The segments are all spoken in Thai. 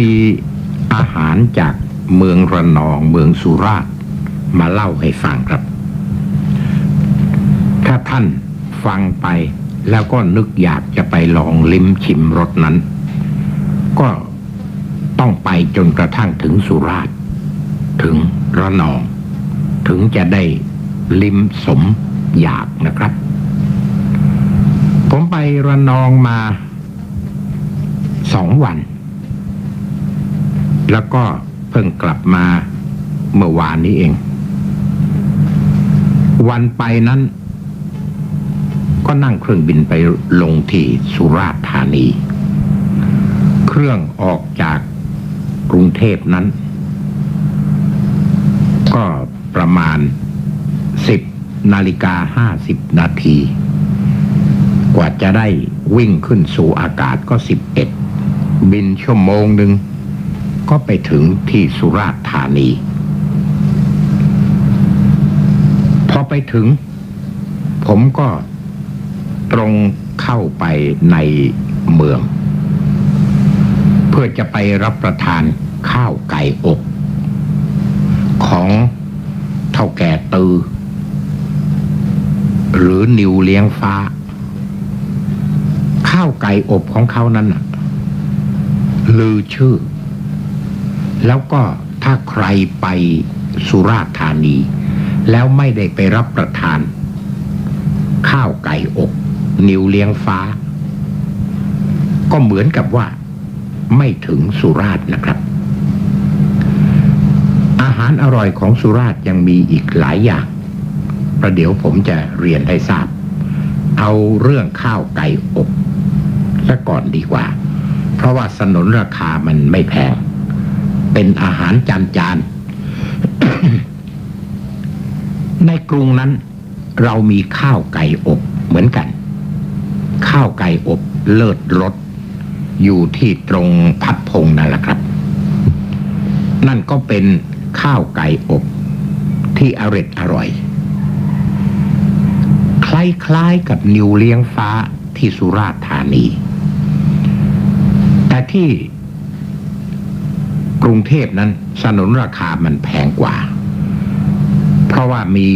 มีอาหารจากเมืองระนองเมืองสุราษฎร์มาเล่าให้ฟังครับ ถ้าท่านฟังไปแล้วก็นึกอยากจะไปลองลิ้มชิมรสนั้น ก็ต้องไปจนกระทั่งถึงสุราษฎร์ถึงระนอง ถึงจะได้ลิ้มสมอยากนะครับ ผมไประนองมาสองวัน แล้วก็เพิ่งกลับมาเมื่อวานนี้เอง วันไปนั้น ก็นั่งเครื่องบินไปลงที่สุราษฎร์ธานี เครื่องออกจากกรุงเทพนั้น ก็ประมาณสิบนาฬิกาห้าสิบนาที กว่าจะได้วิ่งขึ้นสู่อากาศก็สิบเอ็ดบินชั่วโมงหนึ่ง ก็ไปถึงที่สุราษฎร์ธานี พอไปถึง ผมก็ตรงเข้าไปในเมือง เพื่อจะไปรับประทานข้าวไก่อบของเท่าแก่ตือ หรือนิวเลี้ยงฟ้า ข้าวไก่อบของเขานั้นลือชื่อ แล้วก็ถ้าใครไปสุราษฎร์ธานี แล้วไม่ได้ไปรับประทาน ข้าวไก่อบนิวเลี้ยงฟ้า ก็เหมือนกับว่า ไม่ถึงสุราษฎร์นะครับ อาหารอร่อยของสุราษฎร์ยังมีอีกหลายอย่างประเดี๋ยวผมจะเรียนให้ทราบ เอาเรื่องข้าวไก่อบซะก่อนดีกว่า เพราะว่าสนนราคามันไม่แพง เป็นอาหารจานจานในกรุงนั้น เรามีข้าวไก่อบเหมือนกัน ข้าวไก่อบเลิศรสอยู่ที่ตรงพัดพงนั่นแหละครับ นั่นก็เป็นข้าวไก่อบที่อร่อยอร่อย คล้ายๆกับนิวเลี้ยงฟ้าที่สุราษฎร์ธานี แต่ที่ กรุงเทพนั้นสนนราคามันแพงกว่า เพราะว่ามี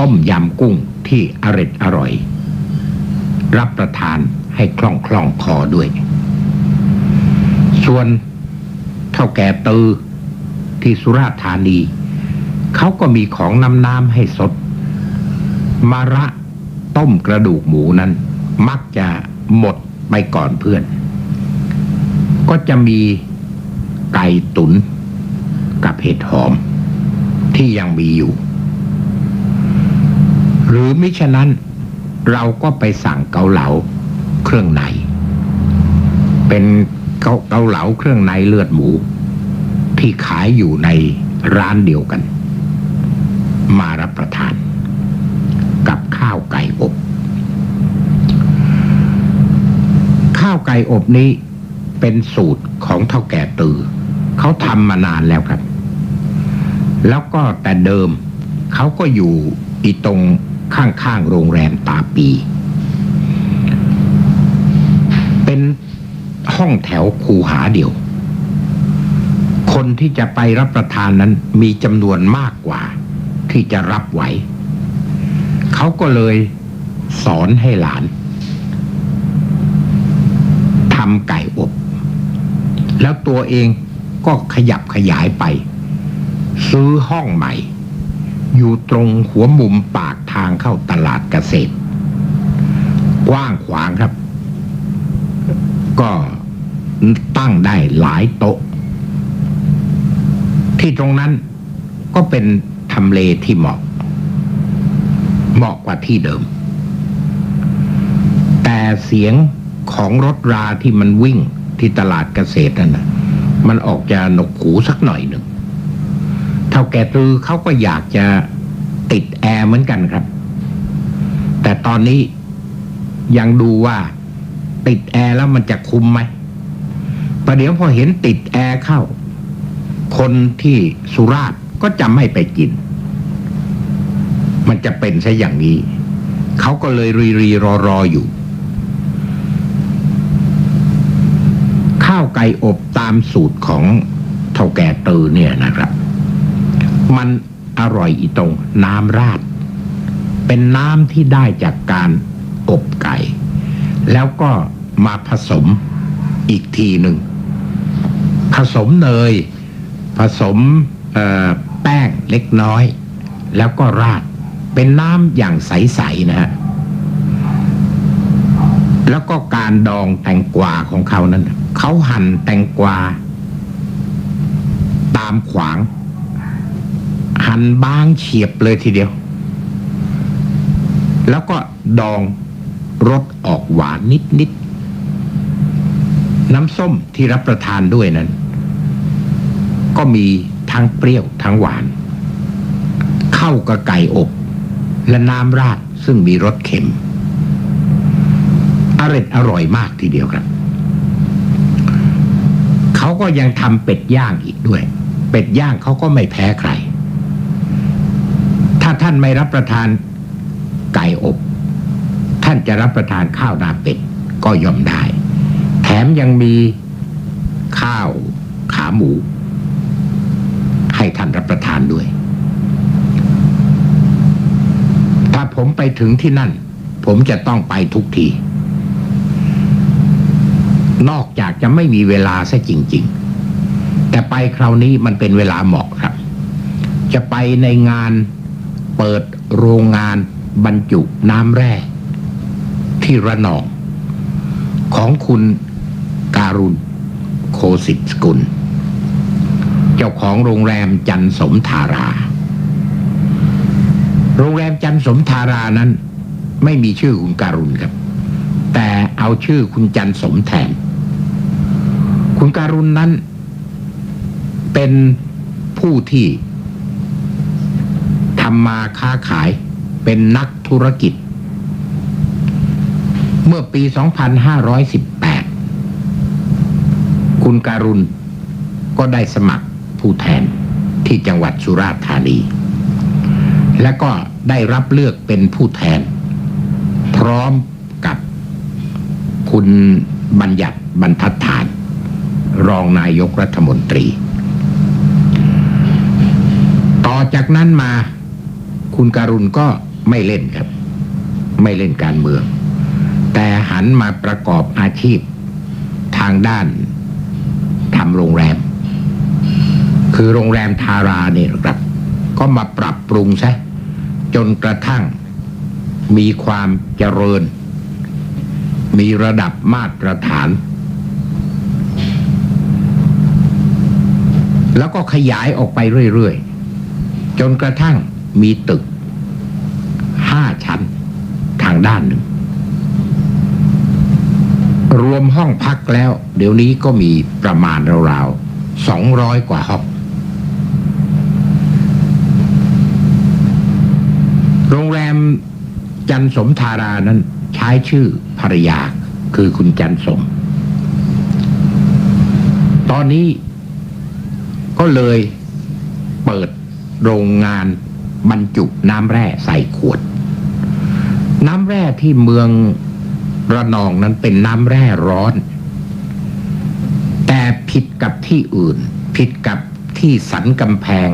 ต้มยำกุ้งที่อร่อยอร่อย รับประทานให้คล่องคล่องคอด้วย ส่วนเท่าแก่ตือที่สุราษฎร์ธานี เขาก็มีของน้ำน้ำให้สด มาระต้มกระดูกหมูนั้น มักจะหมดไปก่อนเพื่อน ก็จะมี ไก่ตุน๋นกับเห็ดหอม ที่ยังมีอยู่ หรือมิฉะนั้นเราก็ไปสั่งเกาเหลาเครื่องใน เป็นเกาเกาเหลาเครื่องในเลือดหมู ที่ขายอยู่ในร้านเดียวกัน มารับประทาน กับข้าวไก่อบ ข้าวไก่อบนี้เป็นสูตรของเท่าแก่ตือ เขาทำมานานแล้วครับ แล้วก็แต่เดิมเขาก็อยู่อีตรงข้างๆโรงแรมตาปี เป็นห้องแถวคูหาเดียว คนที่จะไปรับประทานนั้นมีจำนวนมากกว่า ที่จะรับไหว เขาก็เลยสอนให้หลานทำไก่อบ แล้วตัวเอง ก็ขยับขยายไป ซื้อห้องใหม่ อยู่ตรงหัวมุมปากทางเข้าตลาดเกษตร กว้างขวางครับ ก็ตั้งได้หลายโต๊ะ ที่ตรงนั้นก็เป็นทำเลที่เหมาะ เหมาะกว่าที่เดิม แต่เสียงของรถราที่มันวิ่งที่ตลาดเกษตรนั่นนะ มันออกจะหนกหูสักหน่อยหนึ่งเท่าแก่ตือเขาก็อยากจะติดแอร์เหมือนกันครับ แต่ตอนนี้ยังดูว่าติดแอร์แล้วมันจะคุ้มไหมประเดี๋ยวพอเห็นติดแอร์เข้า คนที่สุราษฎร์ก็จะไม่ไปกิน มันจะเป็นซะอย่างนี้ เขาก็เลยรีรีรอรออยู่าวไก่อบตามสูตรของเท่าแก่ตือเนี่ยนะครับ มันอร่อยอีตรง น้ำราด เป็นน้ำที่ได้จากการอบไก่ แล้วก็มาผสมอีกทีหนึ่ง ผสมเนย ผสมแป้งเล็กน้อย แล้วก็ราดเป็นน้ำอย่างใส ๆ นะฮะ แล้วก็การดองแตงกวาของเขานั้น เขาหั่นแตงกวา ตามขวาง หั่นบางเฉียบเลยทีเดียว แล้วก็ดองรสออกหวานนิดๆน้ำส้มที่รับประทานด้วยนั้น ก็มีทั้งเปรี้ยวทั้งหวาน เข้ากับไก่อบ และน้ำราดซึ่งมีรสเค็มอร่อยอร่อยมากทีเดียวครับ ก็ยังทำเป็ดย่างอีกด้วย เป็ดย่างเขาก็ไม่แพ้ใคร ถ้าท่านไม่รับประทานไก่อบ ท่านจะรับประทานข้าวนาเป็ดก็ยอมได้ แถมยังมีข้าวขาหมู ให้ท่านรับประทานด้วย ถ้าผมไปถึงที่นั่น ผมจะต้องไปทุกที นอกจากจะไม่มีเวลาซะจริง ๆ แต่ไปคราวนี้มันเป็นเวลาเหมาะครับ จะไปในงานเปิดโรงงานบรรจุน้ำแร่ ที่ระนอง ของคุณการุณโคสิตสกุล เจ้าของโรงแรมจันสมธารา โรงแรมจันสมธารานั้น ไม่มีชื่อคุณการุณครับ แต่เอาชื่อคุณจันสมแทน คุณการุณนั้น เป็นผู้ที่ทำมาค้าขายเป็นนักธุรกิจ เมื่อปี 2518 คุณการุณก็ได้สมัครผู้แทนที่จังหวัดสุราษฎร์ธานี และก็ได้รับเลือกเป็นผู้แทน พร้อมกับคุณบัญญัติบรรทัดฐาน รองนายกรัฐมนตรี ต่อจากนั้นมาคุณการุณก็ไม่เล่นครับ ไม่เล่นการเมือง แต่หันมาประกอบอาชีพทางด้านทำโรงแรม คือโรงแรมทาราเนี่ยครับ ก็มาปรับปรุงซะจนกระทั่งมีความเจริญ มีระดับมาตรฐาน แล้วก็ขยายออกไปเรื่อยๆ จนกระทั่งมีตึกห้าชั้นทางด้านหนึ่ง รวมห้องพักแล้ว เดี๋ยวนี้ก็มีประมาณราวๆสองร้อยกว่าห้อง โรงแรมจันสมธารานั้นใช้ชื่อภรรยาคือคุณจันสม ตอนนี้ ก็เลยเปิดโรงงานบรรจุน้ำแร่ใส่ขวด น้ำแร่ที่เมืองระนองนั้นเป็นน้ำแร่ร้อน แต่ผิดกับที่อื่น ผิดกับที่สันกำแพง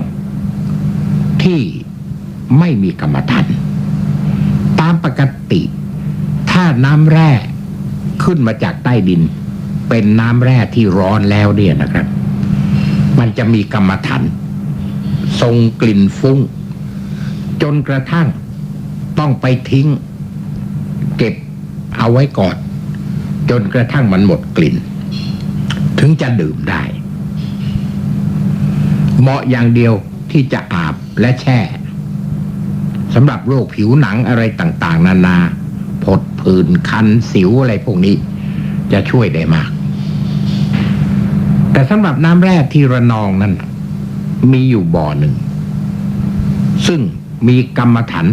ที่ไม่มีกรรมฐานตามปกติ ถ้าน้ำแร่ขึ้นมาจากใต้ดิน เป็นน้ำแร่ที่ร้อนแล้วเนี่ยนะครับ มันจะมีกรรมฐานทรงกลิ่นฟุ้ง จนกระทั่งต้องไปทิ้ง เก็บเอาไว้ก่อน จนกระทั่งมันหมดกลิ่น ถึงจะดื่มได้ เหมาะอย่างเดียวที่จะอาบและแช่สำหรับโรคผิวหนังอะไรต่าง ๆ นานาผดผื่นคันสิวอะไรพวกนี้ จะช่วยได้มาก แต่สำหรับน้ำแร่ที่ระนองนั้น มีอยู่บ่อหนึ่ง ซึ่งมีกรรมฐาน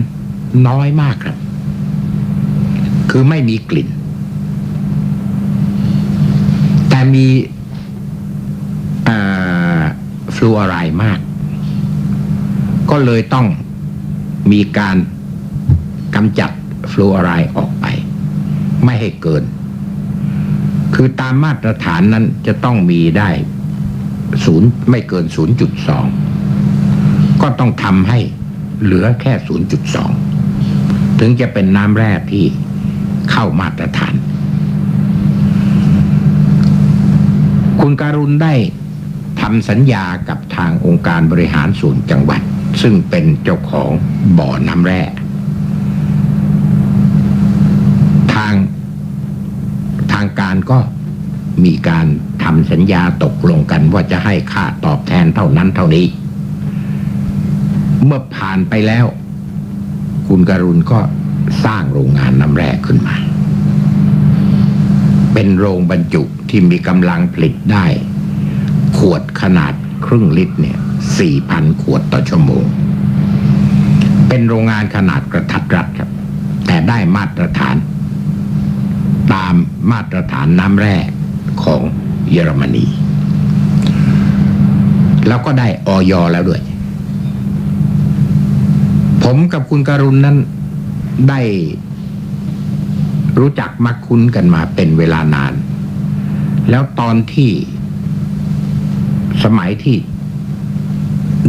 น้อยมากครับ คือไม่มีกลิ่น แต่มีฟลูออไรด์มาก ก็เลยต้องมีการกำจัดฟลูออไรด์ออกไป ไม่ให้เกิน คือตามมาตรฐานนั้นจะต้องมีได้ศูนย์ไม่เกิน 0.2 ก็ต้องทำให้เหลือแค่ 0.2 ถึงจะเป็นน้ำแร่ที่เข้ามาตรฐาน คุณการุณได้ทำสัญญากับทางองค์การบริหารส่วนจังหวัด ซึ่งเป็นเจ้าของบ่อน้ำแร่ ทางทาง การก็มีการทำสัญญาตกลงกันว่าจะให้ค่าตอบแทนเท่านั้นเท่านี้ เมื่อผ่านไปแล้ว คุณการุณก็สร้างโรงงานน้ำแร่ขึ้นมา เป็นโรงบรรจุที่มีกำลังผลิตได้ ขวดขนาดครึ่งลิตรเนี่ยสี่พันขวดต่อชั่วโมง เป็นโรงงานขนาดกระทัดรัดครับ แต่ได้มาตรฐาน ตามมาตรฐานน้ำแร่ของเยอรมนี แล้วก็ได้ออยแล้วด้วย ผมกับคุณการุณนั้นได้รู้จักมักคุ้นกันมาเป็นเวลานาน แล้วตอนที่สมัยที่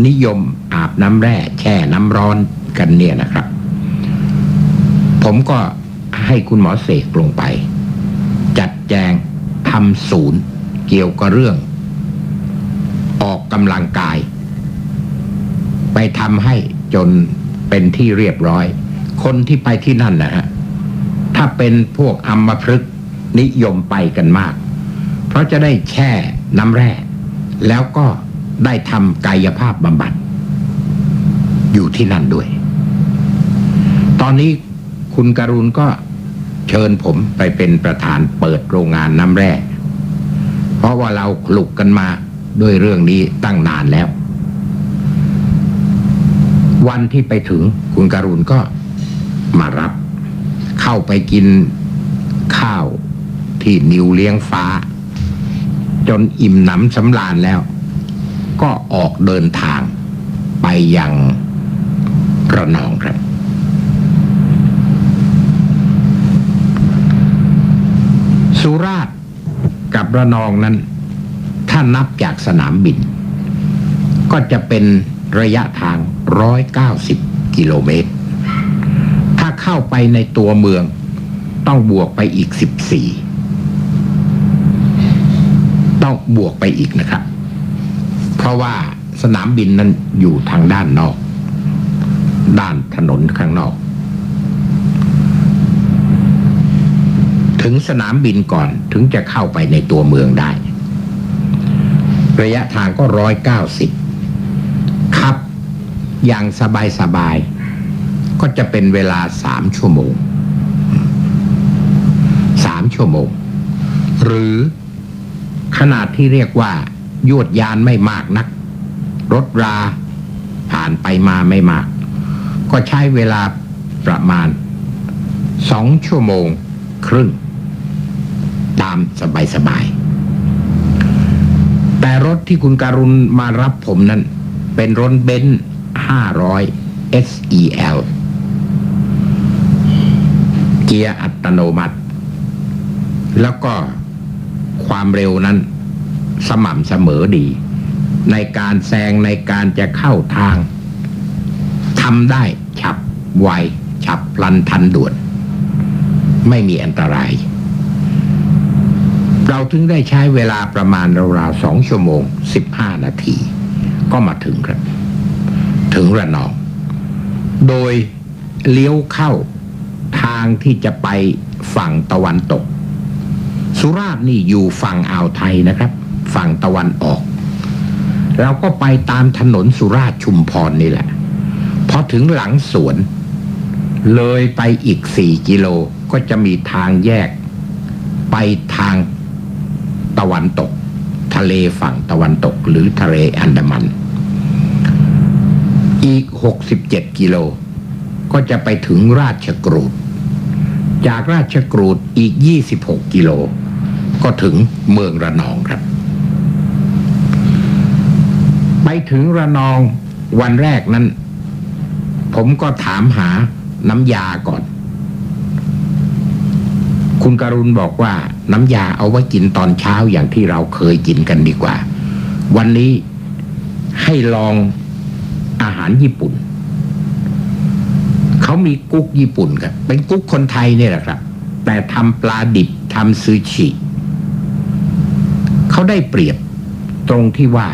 นิยมอาบน้ำแร่แช่น้ำร้อนกันเนี่ยนะครับ ผมก็ให้คุณหมอเสกลงไป แจงทำศูนย์เกี่ยวกับเรื่อง ออกกำลังกาย ไปทำให้จนเป็นที่เรียบร้อย คนที่ไปที่นั่นนะฮะถ้าเป็นพวกอัมพฤกษ์นิยมไปกันมาก เพราะจะได้แช่น้ำแร่ แล้วก็ได้ทำกายภาพบำบัด อยู่ที่นั่นด้วย ตอนนี้คุณการุณก็ เชิญผมไปเป็นประธานเปิดโรงงานน้ำแร่ เพราะว่าเราคลุกกันมาด้วยเรื่องนี้ตั้งนานแล้ว วันที่ไปถึงคุณการุณก็มารับ เข้าไปกินข้าวที่นิวเลี้ยงฟ้า จนอิ่มหนำสำราญแล้ว ก็ออกเดินทางไปยังระนองครับ สุราษฎร์กับระนองนั้น ถ้านับจากสนามบิน ก็จะเป็นระยะทาง 190 กิโลเมตร ถ้าเข้าไปในตัวเมืองต้องบวกไปอีก 14 ต้องบวกไปอีกนะครับ เพราะว่าสนามบินนั้นอยู่ทางด้านนอก ด้านถนนข้างนอก ถึงสนามบินก่อนถึงจะเข้าไปในตัวเมืองได้ ระยะทางก็ร้อยเก้าสิบขับอย่างสบายสบายๆก็จะเป็นเวลาสามชั่วโมงสามชั่วโมง หรือขนาดที่เรียกว่ายวดยานไม่มากนัก รถราผ่านไปมาไม่มาก ก็ใช้เวลาประมาณสองชั่วโมงครึ่ง สบายสบายๆ แต่รถที่คุณการุณมารับผมนั้น เป็นรถเบนซ์500 SEL เกียร์อัตโนมัติ แล้วก็ความเร็วนั้น สม่ำเสมอดี ในการแซงในการจะเข้าทางทำได้ฉับไวฉับพลันทันด่วน ไม่มีอันตราย เราถึงได้ใช้เวลาประมาณราวๆสองชั่วโมงสิบห้านาที ก็มาถึงครับ ถึงระนอง โดยเลี้ยวเข้าทางที่จะไปฝั่งตะวันตก สุราษฎร์นี่อยู่ฝั่งอ่าวไทยนะครับ ฝั่งตะวันออก เราก็ไปตามถนนสุราษฎร์ชุมพรนี่แหละพอถึงหลังสวน เลยไปอีกสี่กิโลก็จะมีทางแยก ไปทาง ตะวันตก ทะเลฝั่งตะวันตกหรือทะเลอันดามัน อีก 67 กิโล ก็จะไปถึงราชกรูด จากราชกรูดอีก 26 กิโล ก็ถึงเมืองระนองครับ ไปถึงระนองวันแรกนั้น ผมก็ถามหาน้ำยาก่อน คุณการุณบอกว่าน้ำยาเอาไว้กินตอนเช้าอย่างที่เราเคยกินกันดีกว่า วันนี้ให้ลองอาหารญี่ปุ่น เขามีกุ๊กญี่ปุ่นครับเป็นกุ๊กคนไทยเนี่ยแหละครับ แต่ทำปลาดิบทำซูชิเขาได้เปรียบตรงที่ว่า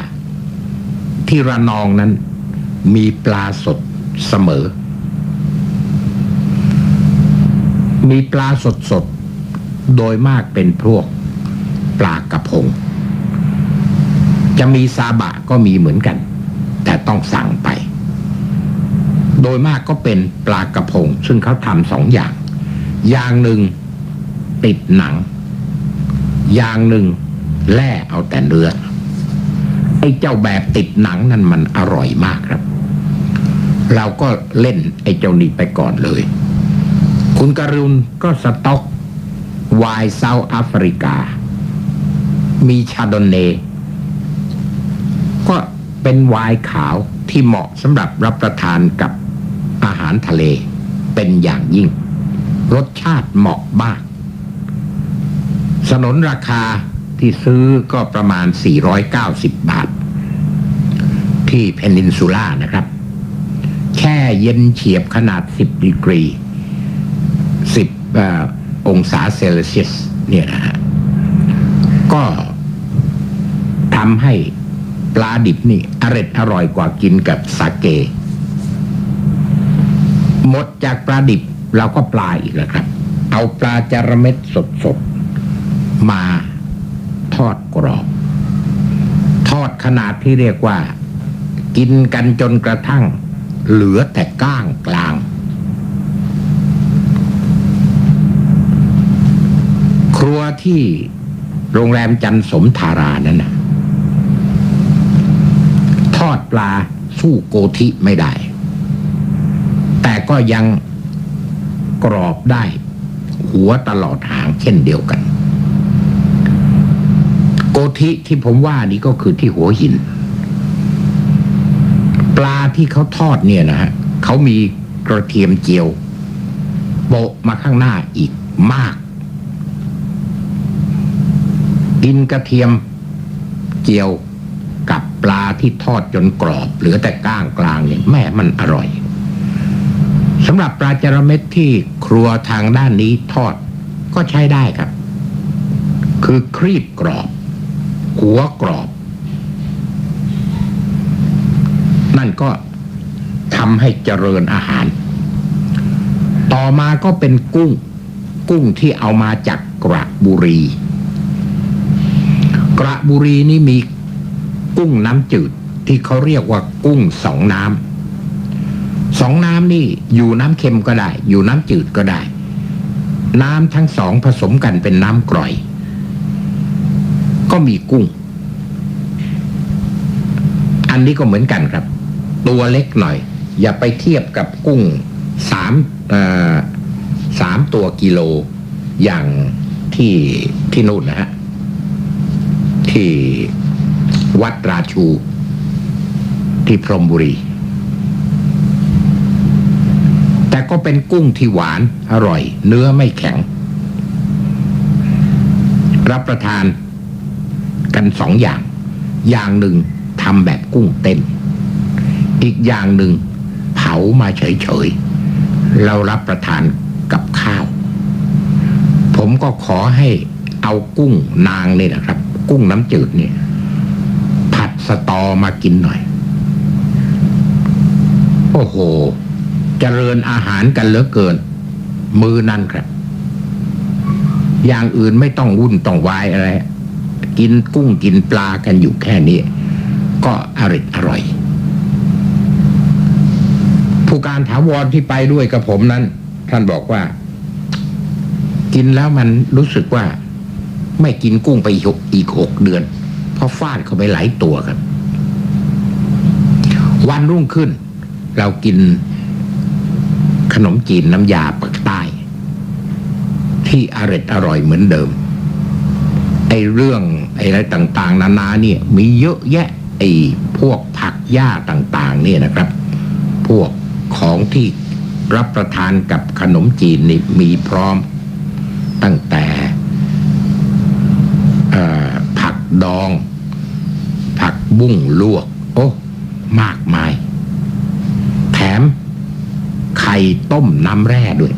ที่ระนองนั้นมีปลาสดเสมอ มีปลาสดสด โดยมากเป็นพวกปลากระพง จะมีซาบะก็มีเหมือนกัน แต่ต้องสั่งไป โดยมากก็เป็นปลากระพง ซึ่งเขาทำสองอย่าง อย่างหนึ่งติดหนัง อย่างหนึ่งแล่เอาแต่เนื้อไอ้เจ้าแบบติดหนังนั่นมันอร่อยมากครับ เราก็เล่นไอ้เจ้านี้ไปก่อนเลย คุณกรุณก็สต็อก ไวน์เซาท์แอฟริกา มีชาดอนเนก็เป็นไวน์ขาวที่เหมาะสำหรับรับประทานกับอาหารทะเลเป็นอย่างยิ่ง รสชาติเหมาะมาก สนนราคาที่ซื้อก็ประมาณ 490 บาท ที่เพนินซูล่านะครับ แช่เย็นเฉียบขนาด 10ดีกรี10เอ่อ องศาเซลเซียสเนี่ยนะฮะก็ทำให้ปลาดิบนี่อร่อยอร่อยกว่ากินกับสาเก หมดจากปลาดิบเราก็ปลาอีกแล้วครับ เอาปลาจาระเม็ดสดๆ มาทอดกรอบ ทอดขนาดที่เรียกว่า กินกันจนกระทั่ง เหลือแต่ก้างกลาง ครัว ที่โรงแรมจันสมธารานั้นนะทอดปลาสู้โกธิไม่ได้ แต่ก็ยังกรอบได้ หัวตลอดหางเช่นเดียวกัน โกธิที่ผมว่านี่ก็คือที่หัวหิน ปลาที่เขาทอดเนี่ยนะฮะเขามีกระเทียมเจียวโปะมาข้างหน้าอีกมาก กินกระเทียมเจียวกับปลาที่ทอดจนกรอบ เหลือแต่ก้างกลางเนี่ยแม่มันอร่อยสำหรับปลาจระเม็ดที่ครัวทางด้านนี้ทอดก็ใช้ได้ครับ คือครีบกรอบ หัวกรอบ นั่นก็ทำให้เจริญอาหาร ต่อมาก็เป็นกุ้ง กุ้งที่เอามาจากกระบุรี กระบุรีนี่มีกุ้งน้ำจืดที่เขาเรียกว่ากุ้งสองน้ำสองน้ำนี่อยู่น้ำเค็มก็ได้ อยู่น้ำจืดก็ได้ น้ำทั้งสองผสมกันเป็นน้ำกร่อย ก็มีกุ้ง อันนี้ก็เหมือนกันครับ ตัวเล็กหน่อย อย่าไปเทียบกับกุ้งสามสามตัวกิโลอย่างที่ที่นู่นนะฮะ ที่วัดราชู ที่พรมบุรี แต่ก็เป็นกุ้งที่หวานอร่อย เนื้อไม่แข็ง รับประทานกันสองอย่าง อย่างหนึ่งทำแบบกุ้งเต้น อีกอย่างหนึ่งเผามาเฉยๆ เรารับประทานกับข้าว ผมก็ขอให้เอากุ้งนางนี่นะครับ กุ้งน้ำจืดเนี่ย ผัดสตอมากินหน่อย โอ้โหเจริญอาหารกันเหลือเกิน มือนั่นครับ อย่างอื่นไม่ต้องวุ่นต้องวายอะไร กินกุ้งกินปลากันอยู่แค่นี้ ก็อร่อยอร่อย ผู้การถาวรที่ไปด้วยกับผมนั้น ท่านบอกว่า กินแล้วมันรู้สึกว่า ไม่กินกุ้งไปอีกหกอีกหกเดือน เพราะฟาดเขาไปหลายตัวครับ วันรุ่งขึ้น เรากินขนมจีนน้ำยาปักใต้ ที่อร่อยอร่อยเหมือนเดิมไอ้เรื่องไอ้อะไรต่างๆ นานาเนี่ย มีเยอะแยะไอ้พวกผักหญ้าต่างๆ เนี่ยนะครับ พวกของที่รับประทานกับขนมจีนนี่มีพร้อมตั้งแต่เอ่อผัก ดอง ผักบุ้งลวก โอ้ มากมาย แถม ไข่ต้มน้ำแร่ด้วย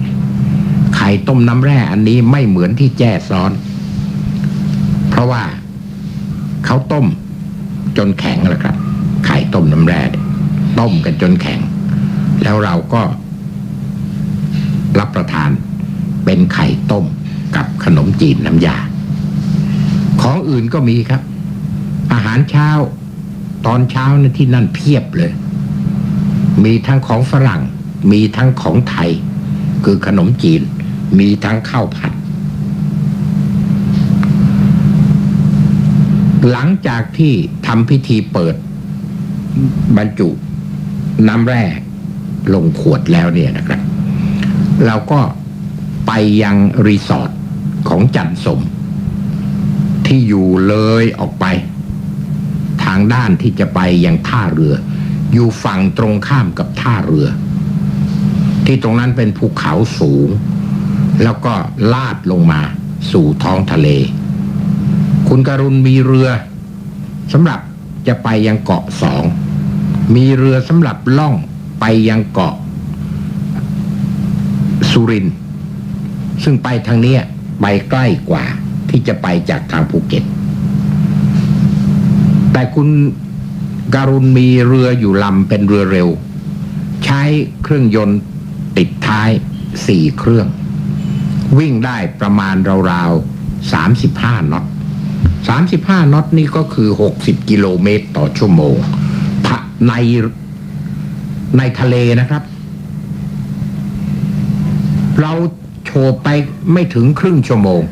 ไข่ต้มน้ำแร่อันนี้ไม่เหมือนที่แจ้ซ้อน เพราะว่าเขาต้มจนแข็งแล้วครับ ไข่ต้มน้ำแร่ต้มกันจนแข็ง แล้วเราก็ รับประทานเป็นไข่ต้มกับขนมจีนน้ำยา ของอื่นก็มีครับ อาหารเช้า ตอนเช้านะที่นั่นเพียบเลย มีทั้งของฝรั่ง มีทั้งของไทย คือขนมจีน มีทั้งข้าวผัด หลังจากที่ทำพิธีเปิด บรรจุน้ำแร่ลงขวดแล้วเนี่ยนะครับ เราก็ไปยังรีสอร์ทของจันสม ที่อยู่เลยออกไป ทางด้านที่จะไปยังท่าเรือ อยู่ฝั่งตรงข้ามกับท่าเรือ ที่ตรงนั้นเป็นภูเขาสูง แล้วก็ลาดลงมาสู่ท้องทะเล คุณการุณมีเรือสำหรับจะไปยังเกาะสอง มีเรือสำหรับล่องไปยังเกาะ สุรินทร์ซึ่งไปทางเนี้ยไปใกล้กว่า ที่จะไปจากทางภูเก็ต แต่คุณการุณมีเรืออยู่ลำเป็นเรือเร็ว ใช้เครื่องยนต์ติดท้ายสี่เครื่อง วิ่งได้ประมาณราวๆสามสิบห้าน็อตสามสิบห้าน็อตนี่ก็คือหกสิบกิโลเมตรต่อชั่วโมงในในทะเลนะครับ เราโฉบไปไม่ถึงครึ่งชั่วโมง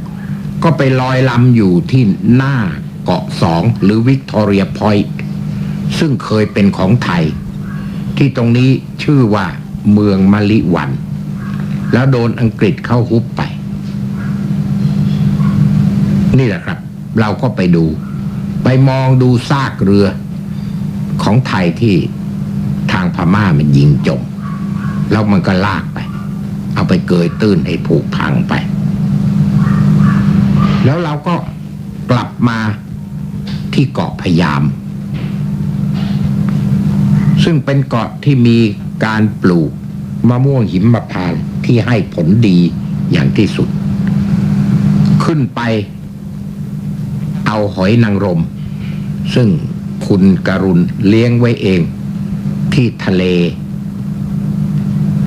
ก็ไปลอยลำอยู่ที่หน้าเกาะสองหรือวิกตอเรียพอยต์ซึ่งเคยเป็นของไทย ที่ตรงนี้ชื่อว่าเมืองมะลิวัน แล้วโดนอังกฤษเข้าฮุบไป นี่แหละครับ เราก็ไปดู ไปมองดูซากเรือของไทยที่ทางพม่ามันยิงจม แล้วมันก็ลากไป เอาไปเกยตื้นให้ผูกพังไป แล้วเราก็กลับมาที่เกาะพยาม ซึ่งเป็นเกาะที่มีการปลูกมะม่วงหิมพานต์ที่ให้ผลดีอย่างที่สุด ขึ้นไปเอาหอยนางรม ซึ่งคุณการุณเลี้ยงไว้เองที่ทะเล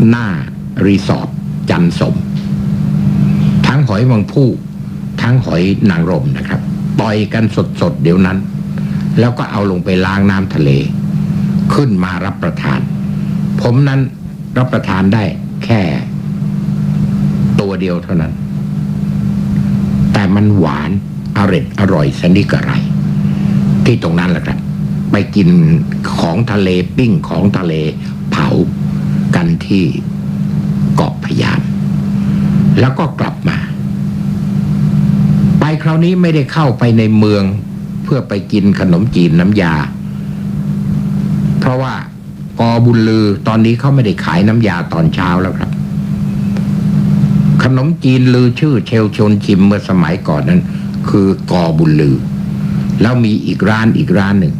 หน้ารีสอร์ทจันสม ทั้งหอยวังผู้ ทั้งหอยนางรมนะครับ ปล่อยกันสดๆเดี๋ยวนั้น แล้วก็เอาลงไปล้างน้ำทะเล ขึ้นมารับประทาน ผมนั้นรับประทานได้แค่ ตัวเดียวเท่านั้น แต่มันหวานอร่อยอร่อยสนิกอะไร ที่ตรงนั้นแหละครับ ไปกินของทะเลปิ้งของทะเลเผากันที่เกาะพยาม แล้วก็กลับมา คราวนี้ไม่ได้เข้าไปในเมือง เพื่อไปกินขนมจีนน้ำยา เพราะว่ากอบุญลือตอนนี้เขาไม่ได้ขายน้ำยาตอนเช้าแล้วครับ ขนมจีนลือชื่อเชลชนชิมเมื่อสมัยก่อนนั้น คือกอบุญลือ แล้วมีอีกร้านอีกร้านหนึ่ง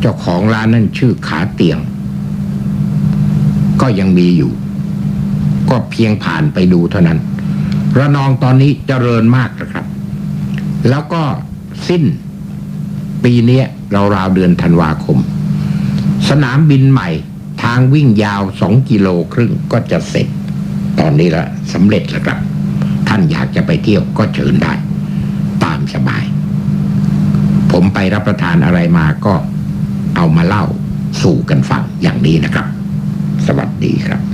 เจ้าของร้านนั้นชื่อขาเตียง ก็ยังมีอยู่ ก็เพียงผ่านไปดูเท่านั้น ระนองตอนนี้เจริญมากครับ แล้วก็สิ้นปีนี้ยราวเดือนธันวาคม สนามบินใหม่ทางวิ่งยาวสองกิโลครึ่งก็จะเสร็จ ตอนนี้ละสำเร็จแล้วครับ ท่านอยากจะไปเที่ยวก็เชิญได้ ตามสบาย ผมไปรับประทานอะไรมาก็เอามาเล่าสู่กันฟังอย่างนี้นะครับ สวัสดีครับ